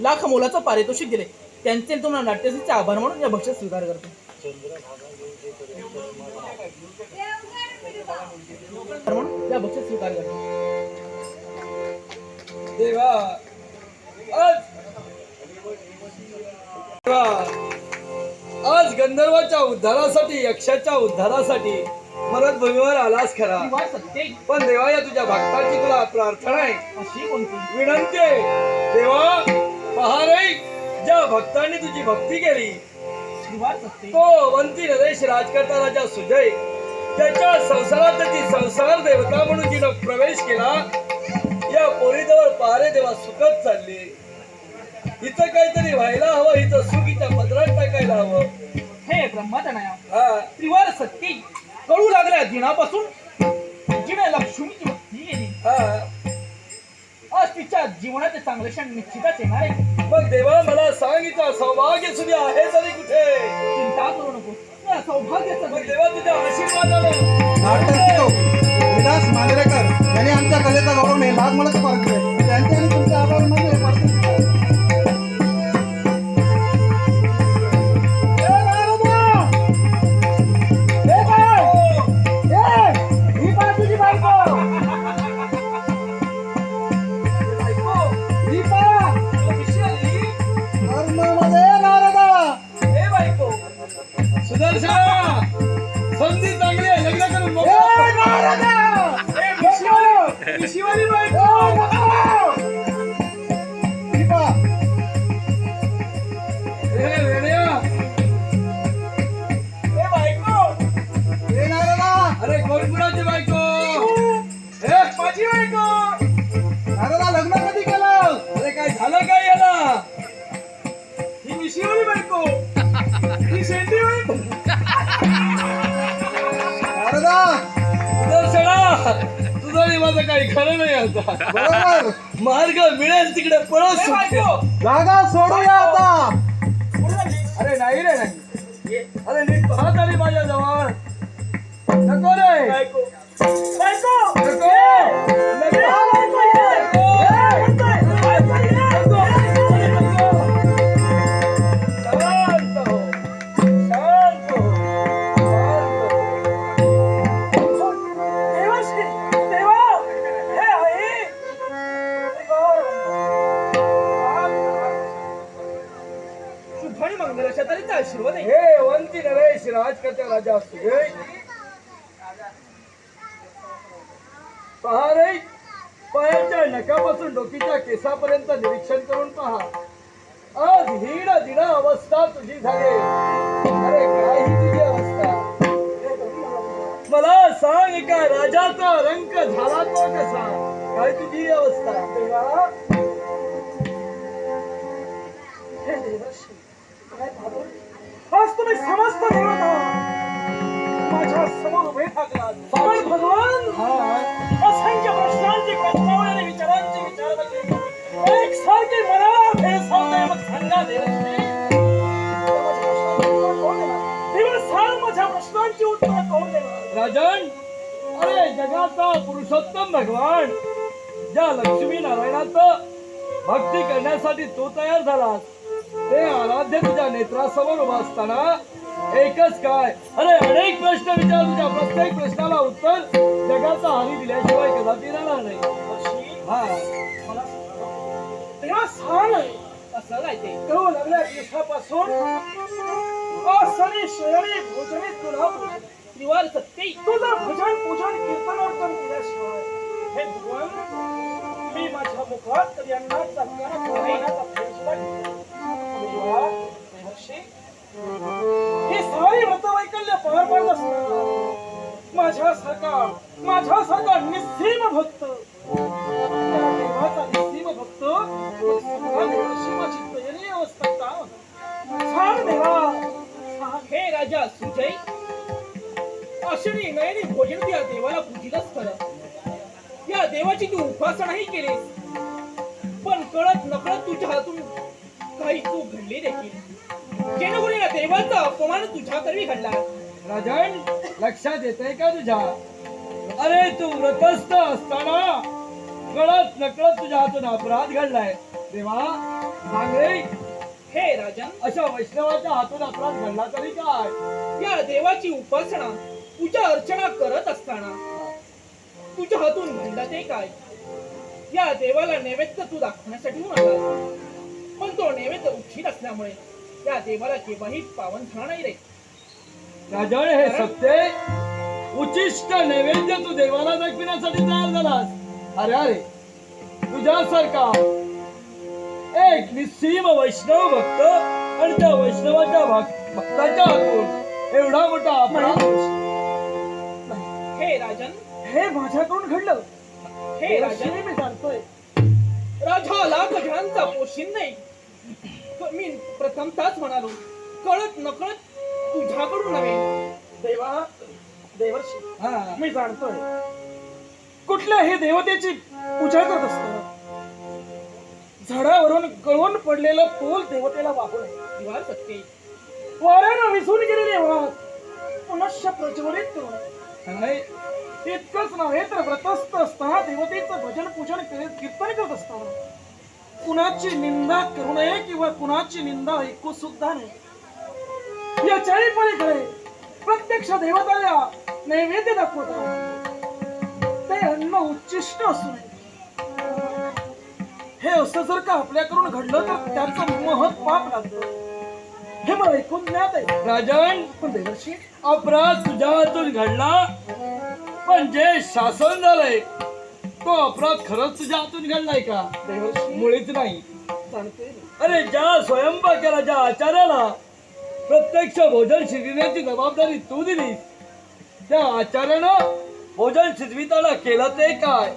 लाख मोलाचं पारितोषिक दिले. त्यांचे तुम्हाला नाट्यसेचे आभार म्हणून या बक्षीस स्वीकार करतो. म्हणून या बक्षीस स्वीकार करतो. देवा. आज आज गंधर्वाच्या उद्धारासाठी यक्षाच्या उद्धारासाठी मरत भूमीवर आलास खरा. पण देवा या तुझ्या भक्ताची तुला प्रार्थना आहे. विनंती आहे. देवा पहा रे ज्या भक्तांनी तुझी भक्ती केली तो वंती नरेश राजकर्ता राजा सुजय त्याच्या संसारात त्याची संसार देवता म्हणून जिनं प्रवेश केला या पोरीजवळ पारे देवा सुखच चालली. हिचं काहीतरी व्हायला हवं हिचं सुख हिच्या पदरात टाकायला हवं. हे ब्रह्मदनाया हा. त्रिवार सत्य कळू लागल्या दिनापासून जिने लक्ष्मीची भक्ती केली आज तिच्या जीवनाचे चांगले क्षण निश्चितच येणार आहे मग देवा मला सांगितलं सौभाग्य सुद्धा आहे तरी कुठे? चिंता करू नको सौभाग्याचं मग देवा तुझ्या आशीर्वादानं तुझं आणि माझं काही खरं नाही आता. बरोबर. मार्ग मिळेल तिकडे पळत सुटते जागा सोडूया आता? अरे नाही रे नाही. अरे नीट पाहत आली माझ्या जवळ. नको रे. बायको. नको. राजाचा रंग झाला तो कसा? काय तुझी अवस्था? देवा. हे काय? आज तुम्ही समस्त देवता. माझ्यासमोर उभे ठाकलात पण भगवान? असंख्य प्रश्नांची प्रश्नावळी विचारांची विचार. एक सारखी मनाला भेडसावते मग सांगा देवाश्री, तर माझ्या प्रश्नांची उत्तरं कोण देणार? दिवस सार माझ्या प्रश्नांची उत्तरं कोण देणार? राजन! अरे जगाचा पुरुषोत्तम भगवान ज्या लक्ष्मी नारायणाचं भक्ती करण्यासाठी तू तयार झालास ते आराध्य तुझ्या नेत्रासमोर उभा असताना एकच काय? अरे अनेक प्रश्न विचार तुझ्या प्रत्येक प्रश्नाला उत्तर जगाचा हानी दिल्याशिवाय कदापि राहणार नाही. हा. तेव्हा असं काय ते. कळू लागल्या दिवसापासून असनी शयनी भोजनी तुला त्रिवार सत्य तुझं भजन पूजन कीर्तनार्पण केल्याशिवाय. हे भगवान मी माझ्या मुखात कधी हे सारे व्रतवैकल्य पार पाडत असताना माझ्यासारखा माझ्यासारखा निस्सीम भक्त त्या देवाचा निस्सीम भक्त दयनीय अवस्था का सांग देवा हे राजा सुजय अश्विनी नयनी भोजन त्या देवाला पूजिलच खरं. या देवाची तू उपासनाही केलीस. पण कळत नकळत तुझ्या हातून काही चूक घडली देखील. जेणेकरून या देवाचा अपमान तुझ्या करवी घडला. राजन लक्षात येतंय का तुझ्या? अरे तू व्रतस्थ असताना कळत नकळत तुझ्या हातून अपराध घडलाय. देवा सांग रे हे राजन. अशा वैष्णवाच्या हातून अपराध घडला तरी काय? या देवाची उपासना पूजा अर्चना करत असताना. तुझ्या हातून घडलं ते काय? या देवाला नैवेद्य तू दाखवण्यासाठी म्हणला. पण तो नैवेद्य उठीत असल्यामुळे या देवाला केव्हाही पावन झाला नाही रे. राजन हे सत्य उचिष्ट नैवेद्य तू देवाला दाखविण्यासाठी तयार झालास. अरे अरे तुझ्यासारखा एक निस्सीम वैष्णव भक्त आणि त्या वैष्णवाच्या भक- भक्ताच्या हातून एवढा मोठा अपराध हे राजन. हे माझ्याकडून घडलं. हे राजन. मी जाणतोय. राजा लाख जणांचा पोशिन नाही. मी प्रथमताच म्हणालो कळत नकळत तुझ्याकडून नव्हे. देवा देवर्षी हा. मी जाणतोय. कुठल्याही देवतेची पूजा करत असताना झाडावरून गळून पडलेलं फूल देवतेला वाहू नये. दिवार सत्य वाऱ्यानं विसून गेलेले वाहत पुनश्च प्रज्वलित करू नये. नाही इतकंच नव्हे तर व्रतस्थ असताना देवतेचं भजन पूजन करीत कीर्तन करत असताना. कुणाची निंदा करू नये किंवा कुणाची निंदा ऐकू सुद्धा नाही याच्याही पलीकडे प्रत्यक्ष देवताला नैवेद्य दाखवत. ते अन्न उच्चिष्ट असू नये. हे असं जर का आपल्याकडून घडलं तर त्याचं महत् पाप लागतं. हे मला ऐकून ज्ञात आहे राजन पण देवर्षी अपराध तुझ्या हातून घडला. पण जे शासन झालंय. तो अपराध खरंच तुझ्या हातून घडलाय का? देवर्षी मुळीच नाही. अरे ज्या स्वयंपाकाला ज्या आचार्याला प्रत्यक्ष भोजन शिजविण्याची जबाबदारी तू दिलीस त्या आचार्यानं भोजन शिजविताना केलं ते काय?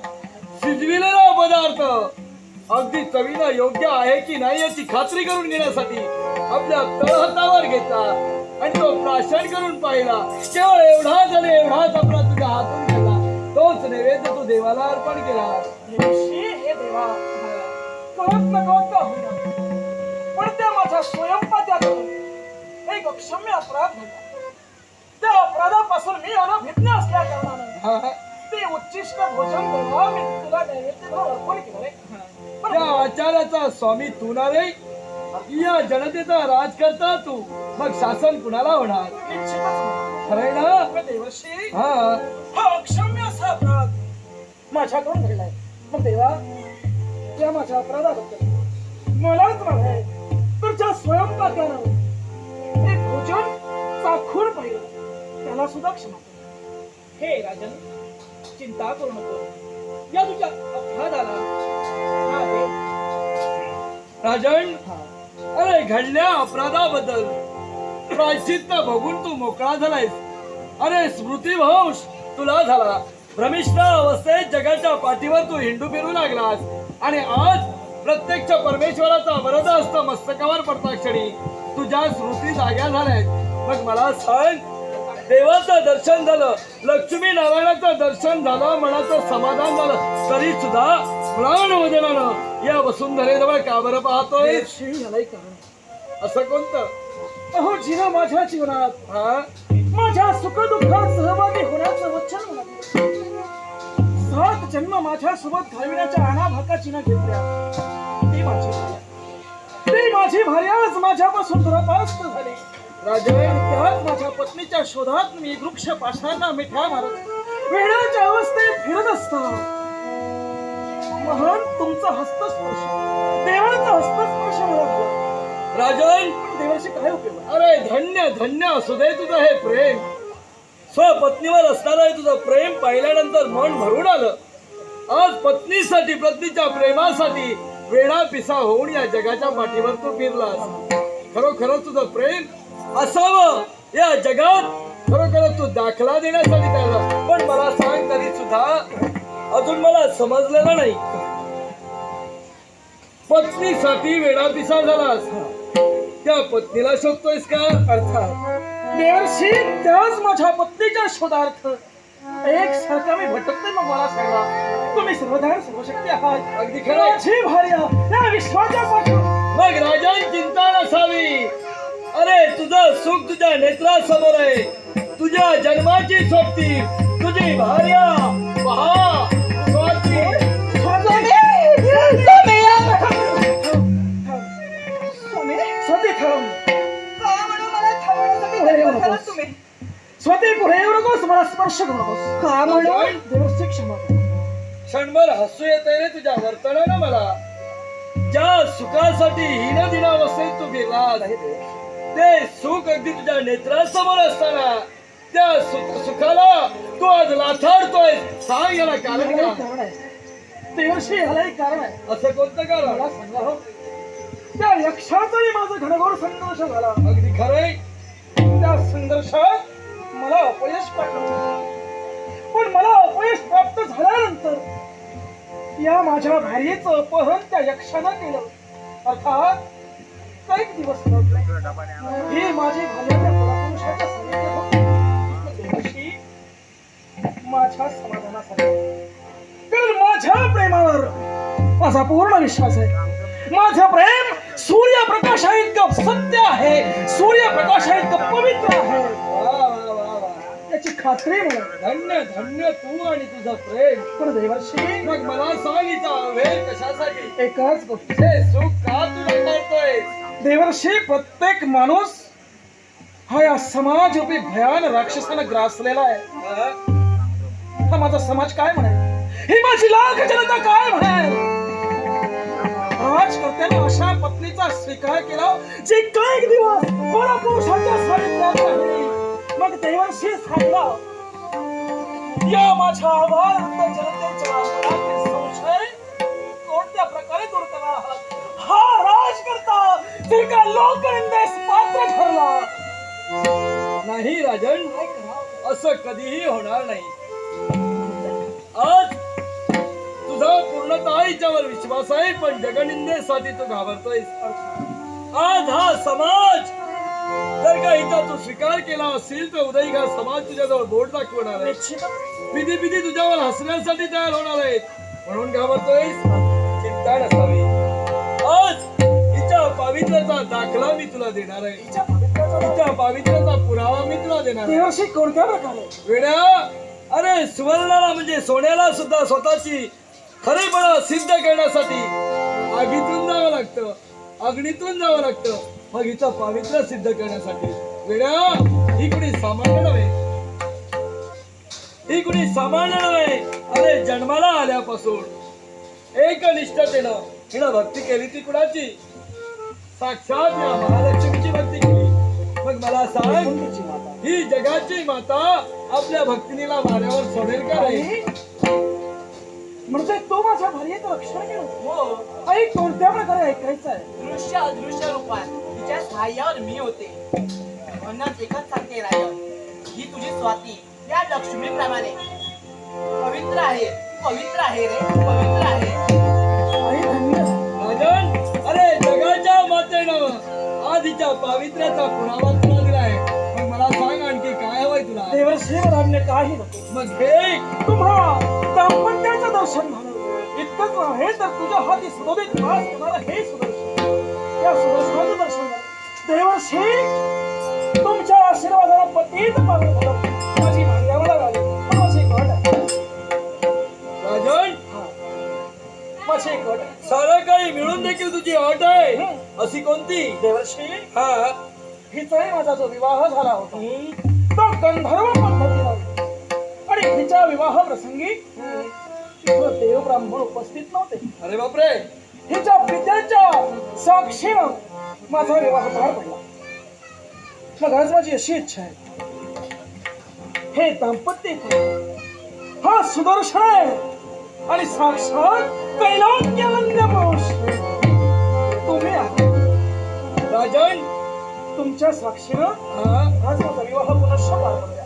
शिजविलेला पदार्थ. अगदी चवीला योग्य आहे की नाही याची खात्री करून घेण्यासाठी आपल्या तळहातावर घेतला. आणि तो प्राशन करून पाहिला. केवळ एवढाच आणि एवढाच अपराध तुझ्या हातून गेला तोच नैवेद्य तू देवाला अर्पण केला. हे देवा का पण त्या माझ्या स्वयंपात्यातून एक अक्षम्य अपराध घडला. त्या अपराधापासून मी अनभिज्ञ असल्या कारणानं. ते उच्चिष्ट भोजन देवा मी तुला नैवेद्य अर्पण केलं त्या आचार्याचा स्वामी तू ना रे या जनतेचा राज करता तू. मग शासन कुणाला होणार. खरंय ना? देवर्षी हा. हा अक्षम्य असा अपराध माझ्याकडून घडलाय. मग देवा या माझ्या अपराधाबद्दल. मलाच तर ज्या स्वयंपाकानं. एक भोजन चाखून पाहिलं. त्याला सुद्धा क्षमा. हे राजन चिंता करू नको. या तुझ्या अपराधाला. हा राजन? अरे घडल्या अपराधाबद्दल. प्रायश्चित्त बघून तू मोकळा झालायस. अरे स्मृतीभंश तुला झाला. भ्रमिष्ठ अवस्थेत जगाच्या पाठीवर तू हिंडू फिरू लागलास. आणि आज प्रत्यक्ष परमेश्वराचा वरद असत मस्तकावर पडता क्षणी तुझ्या स्मृती जाग्या झाल्यात. मग मला सांग देवाचं दर्शन झालं लक्ष्मी नारायणाचं दर्शन झालं मनाचं समाधान झालं तरी सुद्धा प्राण वदनानं या वसुंधरेजवळ का बरं पाहतोय यालाही कारण असं कोणतं? अहो जिना माझ्या जीवनात. हा? माझ्या सुखदुःखात सहभागी होण्याचं वचन मला. सात जन्म माझ्या सोबत घालविण्याच्या अनाभाका चिन्ह घेतल्या. ती माझी ती माझी भार्या आज माझ्यापासून दुरापास्त झाली. राजा. माझ्या पत्नीच्या शोधात मी वृक्ष पाशांना मिठ्या मारत वेळाच्या अवस्थेत फिरत असता महान तुमचा हस्तस्पर्श. देवाचा हस्तस्पर्श मला राजन! देवाशी काय उपयोग अरे धन्य धन्य असू दे तुझं हे प्रेम. स्वपत्नीवर असणारं तुझं प्रेम पाहिल्यानंतर मन भरून आलं. आज पत्नीसाठी पत्नीच्या प्रेमासाठी वेळा पिसा होऊन या जगाच्या पाठीवर तू फिरलास. खरोखर तुझं प्रेम असावं. या जगात खरोखर तू दाखला देण्यासाठी तयार पण मला सांग तरी सुद्धा अजून मला समजलेलं नाही. पत्नीसाठी वेळा पिसा झालास त्या पत्नीला शोधतोयस का? अर्थात. त्याच माझ्या पत्नीच्या शोधार्थ. एक सारखा मी भटकते मग मला सांगा. तुम्ही सर्वधार सर्वशक्ती आहात. अगदी भार्या या विश्वाच्या मग राजान चिंता नसावी. अरे तुझं सुख तुझ्या नेत्रासमोर आहे. तुझ्या जन्माची सोबती. तुझी भार्या पहा. स्पर्श करत असतो? का म्हणून? देवस्य क्षमा कर. क्षणभर हसू येत रे तुझ्या वर्तनानं मला. ज्या सुखासाठी हिन दिनावस्थेत तू गेलास ते सुख अगदी तुझ्या नेत्रासमोर असताना त्या सुख सुखाला तू आज लाथाडतोय सांग याला कारण ह्याला एक का कारण आहे. देवशी ह्याला एक कारण आहे. असं कोणतं कारण? मला सांगा हो. त्या यक्षाचाही माझा घनघोर संघर्ष झाला. अगदी खरंय. त्या संघर्षात मला अपयश प्राप्त पण मला अपयश प्राप्त झाल्यानंतर या माझ्या भारीच अपहरण त्या यक्षानं केलं. अर्थात कैक दिवस हे माझे माझी माझ्या समाधानासाठी. कारण माझ्या प्रेमावर माझा पूर्ण विश्वास आहे. माझं प्रेम सूर्यप्रकाशा इतकं सत्य आहे. सूर्यप्रकाशा इतकं पवित्र आहे. याची खात्री म्हणून. धन्य धन्य तू आणि तुझं प्रेम. पण देवर्षी मग मला सांग हिचा वेळ कशासाठी? एकच गोष्ट. हे सुख का तू रंगाळतोय देवर्षी प्रत्येक माणूस हा या समाजरूपी भयान राक्षसानं ग्रासलेला आहे. हा? माझा समाज काय म्हणेल? ही माझी लाख जनता काय म्हणेल? राजकर्त्यानं अशा पत्नीचा स्वीकार केला जे काही दिवस परपुरुषाच्या सानिध्यात राहिली मग देवाशी सांगला या माझ्या आभार जनतेच्या संशय कोणत्या प्रकारे दूर करा आहात हा राजकर्ता ते का लोकनिंदेस पात्र ठरला. नाही राजन असं कधीही होणार नाही. आज तुझा पूर्णतः हिच्यावर विश्वास आहे पण जगनिंदेसाठी तू घाबरतोय आज हा समाज जर का हिचा तू स्वीकार केला असेल तर उद्या हा समाज तुझ्याजवळ बोट दाखवणार आहे. विधी विधी तुझ्यावर हसण्यासाठी तयार होणार आहेत. म्हणून घाबरतोय चिंता नसावी. आज हिच्या पावित्र्याचा दाखला मी तुला देणार आहे. हिच्या पावित्र्याचा पुरावा मी तुला देणार आहे. कोणत्या प्रकारे? वेड्या अरे सुवर्णाला म्हणजे सोन्याला सुद्धा स्वतःची खरेपणा सिद्ध करण्यासाठी आगीतून जावं लागतं. अग्नीतून जावं लागतं. मग हिचं पावित्र्य सिद्ध करण्यासाठी. वेड्या ही कुणी सामान्य नव्हे. ही कुणी सामान्य नव्हे. अरे जन्माला आल्यापासून एक निष्ठतेनं हिनं भक्ती केली ती कुणाची? साक्षात या महालक्ष्मीची भक्ती केली. मग मला सांग ही जगाची माता आपल्या भक्तिनीला माऱ्यावर सोडेल का रे म्हणजे तो माझ्या भार्येचं रक्षण केलं आई कोणत्या प्रकारे ऐकायचं आहे? दृश्य अदृश्य रूपात तिच्या सहाय्यावर मी होते. म्हणूनच एकच सांगते राजन ही तुझी स्वाती या लक्ष्मीप्रमाणे. पवित्र आहे पवित्र आहे रे पवित्र आहे. अरे जगाच्या मातेनं पावित्र्याचा दिलाय मग मला सांग आणखी काय हवंय तुला? देवर्षी अन्य काही नको. मग हे तुम्हा दाम्पत्याचं दर्शन झालं. इतकंच नव्हे तर तुझ्या हाती सुदोदित होणारं हे सुदर्शन. या सुदर्शनाचं दर्शन देवर्षी तुमच्या आशीर्वादाला पतीत पावन झालं माझी भार्या मला लागली पण माझी एक अट आहे. राजन? हा. माझी एक अट आहे. सारं काही मिळून देखील तुझी अट आहे. अशी कोणती? देवर्षी हा. हिचाही माझा जो विवाह झाला होता तो गंधर्व पद्धतीला होता. आणि हिच्या विवाह प्रसंगी तिथं देव ब्राह्मण उपस्थित नव्हते. अरे बापरे. हिच्या पित्याच्या साक्षीनं माझा विवाह पार पडला. मग आज माझी अशी इच्छा आहे. हे दाम्पत्य. हा सुदर्शन आहे. आणि साक्षात कैलाग्यवंद्य पुरुष. तुम्ही राजन तुमच्या साक्षीनं हा. आज माझा विवाह पुनश्च पार पडला.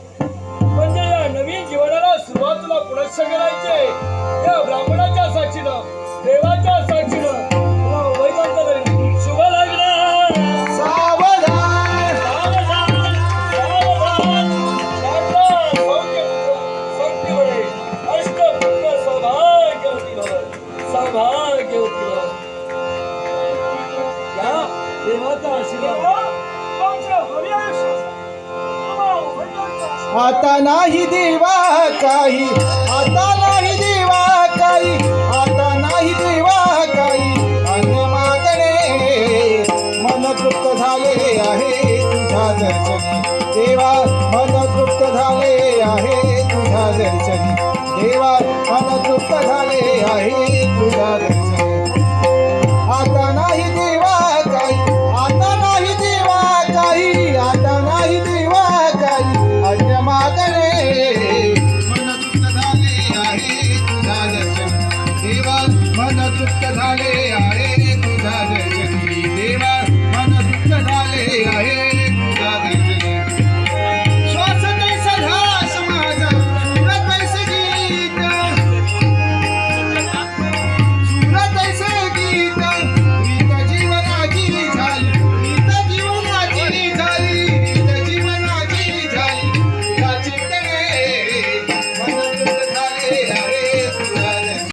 म्हणजे या नवीन जीवनाला सुरुवात तुला पुनश्च करायचे या ब्राह्मणाच्या साक्षीनं देवाच्या साक्षीनं आता नाही देवा काही आता नाही देवा काही आता नाही देवा काही. अन्य मागणे मन तृप्त झाले आहे तुझ्या दर्शन. देवा मन तृप्त झाले आहे तुझा दर्शन. देवा मन तृप्त झाले आहे तुझा दर्शन. देवा मन तृप्त झाले आहे.